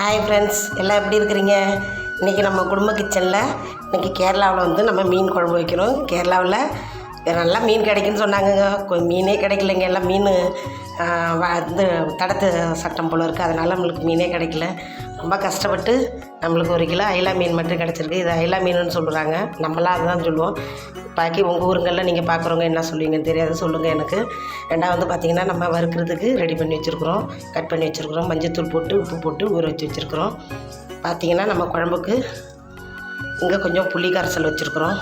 Hi friends எல்லாம் எப்படி இருக்கிறீங்க? இன்றைக்கி நம்ம குடும்ப கிச்சனில் இன்றைக்கி கேரளாவில் வந்து நம்ம மீன் குழம்பு வைக்கிறோம் கேரளாவில் நல்லா மீன் கிடைக்குன்னு சொன்னாங்கங்க. மீனே கிடைக்கலைங்க. எல்லாம் மீன் வந்து வ- தடத்து சட்டம் போல் இருக்குது அதனால் நம்மளுக்கு மீனே கிடைக்கல. ரொம்ப கஷ்டப்பட்டு நம்மளுக்கு ஒரு கிலோ ஐலா மீன் மட்டும் கிடச்சிருக்கு. இது ஐலா மீனுன்னு சொல்கிறாங்க நம்மளாம் அதுதான் சொல்லுவோம். பாக்கி உங்கள் ஊருங்களில் நீங்கள் பார்க்குறவங்க என்ன சொல்லுவீங்கன்னு தெரியாது. சொல்லுங்கள் எனக்கு. ரெண்டாவது வந்து பார்த்திங்கன்னா நம்ம வறுக்கிறதுக்கு ரெடி பண்ணி வச்சுருக்குறோம். கட் பண்ணி வச்சுருக்குறோம். மஞ்சத்தூள் போட்டு உப்பு போட்டு ஊற வச்சு வச்சுருக்குறோம். பார்த்திங்கன்னா நம்ம குழம்புக்கு இங்கே கொஞ்சம் புளி கரைசல் வச்சுருக்குறோம்.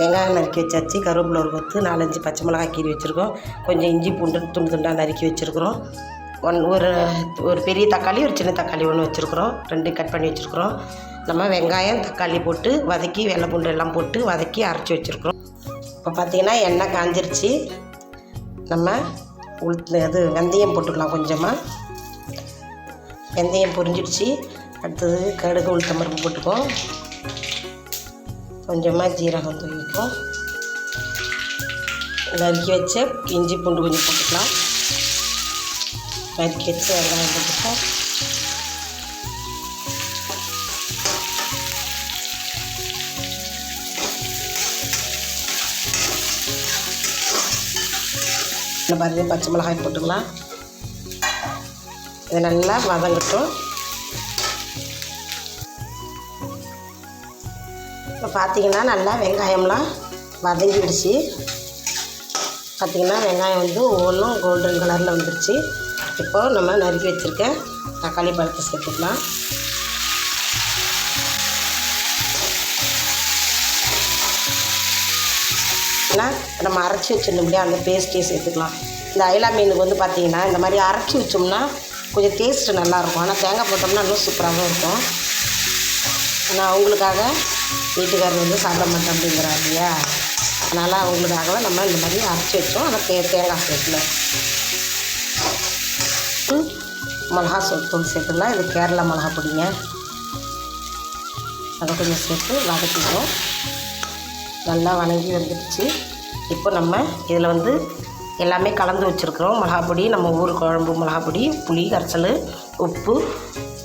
வெங்காயம் நறுக்கி வச்சாச்சு கருவேப்பிலை ஒரு கொத்து நாலஞ்சு பச்சை மிளகாய் கீறி வச்சுருக்கோம். கொஞ்சம் இஞ்சி பூண்டு துண்டு துண்டாக நறுக்கி வச்சுருக்குறோம். ஒன் ஒரு ஒரு பெரிய தக்காளி ஒரு சின்ன தக்காளி ஒன்று வச்சுருக்குறோம். ரெண்டு கட் பண்ணி வச்சுருக்குறோம். நம்ம வெங்காயம் தக்காளி போட்டு வதக்கி வெள்ளை பூண்டு எல்லாம் போட்டு வதக்கி அரைச்சி வச்சுருக்குறோம். இப்போ பார்த்திங்கன்னா எண்ணெய் காஞ்சிருச்சு. நம்ம உளுத்து அது வெந்தயம் போட்டுக்கலாம் கொஞ்சமாக வெந்தயம் பொரிஞ்சிடுச்சு. அடுத்தது கடுகு உளுத்தம்பருப்பு போட்டுக்கோம் கொஞ்சமாக ஜீரகம் தூவிக்கும் நறுக்கி வச்ச இஞ்சி பூண்டு கொஞ்சம் போட்டுக்கலாம். நறுக்கி வச்சு வெங்காயம் போட்டுக்கலாம் இந்த பாருங்க பச்சை மிளகாய் போட்டுக்கலாம். இது நல்லா வதங்கட்டும். இப்போ பார்த்தீங்கன்னா நல்லா வெங்காயம்லாம் வதங்கிடுச்சு. பார்த்தீங்கன்னா வெங்காயம் வந்து ஒவ்வொன்றும் கோல்டன் கலரில் வந்துருச்சு. இப்போ நம்ம நறுக்கி வச்சுருக்க தக்காளி பழத்தை சேர்த்துக்கலாம். நம்ம அரைச்சி வச்சிருந்தோம் இல்லையா அந்த பேஸ்ட்டையும் சேர்த்துக்கலாம். இந்த அயலா மீனுக்கு வந்து பார்த்தீங்கன்னா இந்த மாதிரி அரைச்சி வச்சோம்னா கொஞ்சம் டேஸ்ட்டு நல்லாயிருக்கும். ஆனால் தேங்காய் போட்டோம்னா இன்னும் சூப்பராகவும் இருக்கும். ஆனால் அவங்களுக்காக வீட்டுக்காரர் வந்து சாப்பிட மாட்டேன் அப்படிங்கிறாரு இல்லையா? அதனால் அவங்களுக்காகவே நம்ம இந்த மாதிரி அரைச்சி வச்சோம். ஆனால் தே தேங்காய் சேர்க்கல. மிளகா சூ- தூள் சேர்த்துக்கலாம் இது கேரளா மிளகா பொடிங்க. அதை கொஞ்சம் சேர்த்து வதக்கிக்குவோம் நல்லா வணங்கி வந்துடுச்சு. இப்போ நம்ம இதில் வந்து எல்லாமே கலந்து வச்சுருக்குறோம். மிளகாப்பொடி நம்ம ஊர் குழம்பு மிளகாப்பொடி புளி கரைச்சல் உப்பு.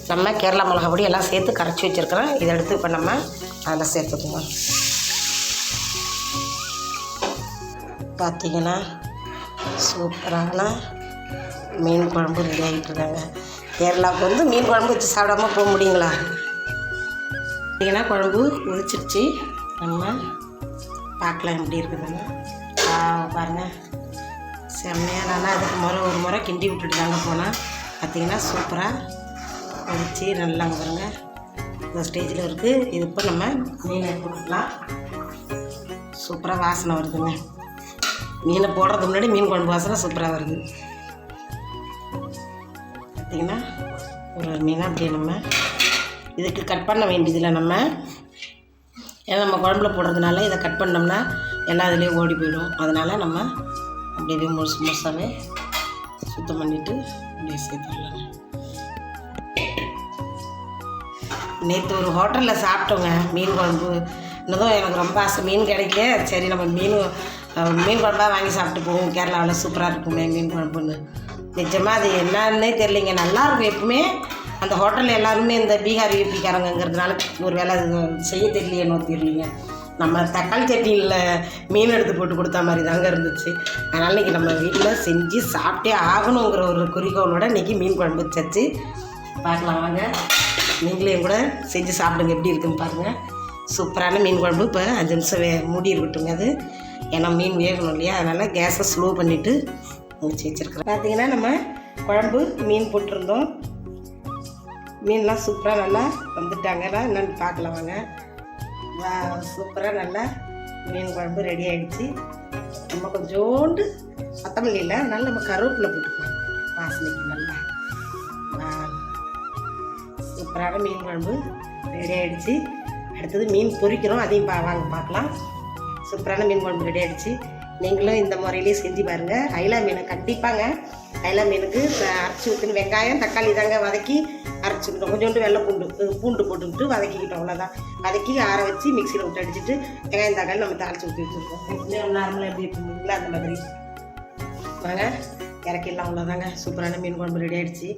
நம்ம கேரளா மிளகாப்பொடி எல்லாம் சேர்த்து கரைச்சி வச்சுருக்கிறோம் இதை எடுத்து இப்போ நம்ம அதில் சேர்த்துக்குவோம் பார்த்திங்கன்னா சூப்பரான மீன் குழம்பு ரெடி ஆகிட்டு இருக்காங்க கேரளாவுக்கு வந்து மீன் குழம்பு வச்சு சாப்பிடாம போக முடியுங்களா? பார்த்தீங்கன்னா குழம்பு உதிச்சிருச்சு நம்ம பார்க்கலாம் எப்படி இருக்குதுன்னு. பாருங்கள் பாருங்க. செம்மையாக நல்லா அதுக்கு முறை ஒரு முறை கிண்டி விட்டுட்டு தாங்க போனால் பார்த்தீங்கன்னா சூப்பராக உதிச்சு நல்லா பாருங்கள் இந்த ஸ்டேஜில் இருக்குது இது இப்போ நம்ம மீனை கொடுக்கலாம் சூப்பராக வாசனை வருதுங்க. மீனை போடுறதுக்கு முன்னாடி மீன் குழம்பு வாசனை சூப்பராக வருது. பார்த்தீங்கன்னா ஒரு மீனாக அப்படியே நம்ம. இதுக்கு கட் பண்ண வேண்டியதில்லை நம்ம. ஏன்னா நம்ம குழம்புல போடுறதுனால இதை கட் பண்ணோம்னா எல்லா இதுலேயும் ஓடி போயிடும். அதனால் நம்ம அப்படியே முழுசு முழுசாகவே சுத்தம் பண்ணிவிட்டு அப்படியே சேர்த்துடலாம். நேற்று ஒரு ஹோட்டலில் சாப்பிட்டோங்க மீன் குழம்பு. இன்னதும் எனக்கு ரொம்ப ஆசை மீன் கிடைக்கல. சரி நம்ம மீன் மீன் குழம்பா வாங்கி சாப்பிட்டு போவோம். கேரளாவில் சூப்பராக இருக்குமே மீன் குழம்புன்னு. நிஜமாக அது என்னன்னே தெரியலைங்க. நல்லா இருக்கும் எப்பவுமே. அந்த ஹோட்டலில் எல்லாருமே இந்த பீகார் யூபிக்காரங்கிறதுனால ஒரு வேலை அது செய்ய தெரியலையேனோ தெரியலைங்க. நம்ம தக்காளி சட்னியில் மீன் எடுத்து போட்டு கொடுத்தா மாதிரி தாங்க இருந்துச்சு. அதனால் இன்றைக்கி நம்ம வீட்டில் செஞ்சு சாப்பிட்டே ஆகணுங்கிற ஒரு குறிக்கோளோட இன்றைக்கி மீன் குழம்பு வச்சாச்சு. பார்க்கலாம் வாங்க. நீங்களே கூட செஞ்சு சாப்பிடுங்க. எப்படி இருக்குன்னு பாருங்கள் சூப்பரான மீன் குழம்பு. இப்போ அஞ்சு நிமிஷம் வே மூடி இருக்கட்டுங்க அது. ஏன்னா மீன் வேகணும் இல்லையா? அதனால் கேஸை ஸ்லோ பண்ணிவிட்டு முடிச்சு வச்சுருக்கிறேன் பார்த்தீங்கன்னா நம்ம குழம்பு மீன் போட்டிருந்தோம். மீன்லாம் சூப்பராக நல்லா வந்துட்டாங்கன்னா என்னென்னு பார்க்கலாம் வாங்க. சூப்பராக நல்லா மீன் குழம்பு ரெடி ஆகிடுச்சு நம்ம கொஞ்சோண்டு கொத்தமல்லி இல்லை அதனால நம்ம கருவேப்பிலை போட்டுக்கலாம். வாசனைக்கு நல்லா. சூப்பரான மீன் குழம்பு ரெடி ஆகிடுச்சு அடுத்தது மீன் பொரிக்கிறோம் அதையும் பா வாங்க பார்க்கலாம். சூப்பரான மீன் குழம்பு ரெடி ஆகிடுச்சு நீங்களும் இந்த முறையிலே செஞ்சு பாருங்கள் ஐலா மீனை கண்டிப்பாங்க. ஐலா மீனுக்கு அரைச்சி ஊற்றின வெங்காயம் தக்காளி தாங்க வதக்கி அரைச்சிக்கிட்டோம் கொஞ்சோண்டு வெள்ளை பூண்டு பூண்டு போட்டுக்கிட்டு வதக்கிக்கிட்டோம். அவ்வளோதான் வதக்கி ஆற வச்சு மிக்சியில் விட்டு அடிச்சுட்டு வெங்காயம் தக்காளி நம்ம தாளிச்சு ஊற்றி வச்சுருக்கோம். நார்மலாக எப்படி இருக்குங்களா அந்த மாதிரி. வாங்க இறக்கிடலாம். அவ்வளோதாங்க சூப்பரான மீன் குழம்பு ரெடி ஆயிடுச்சு.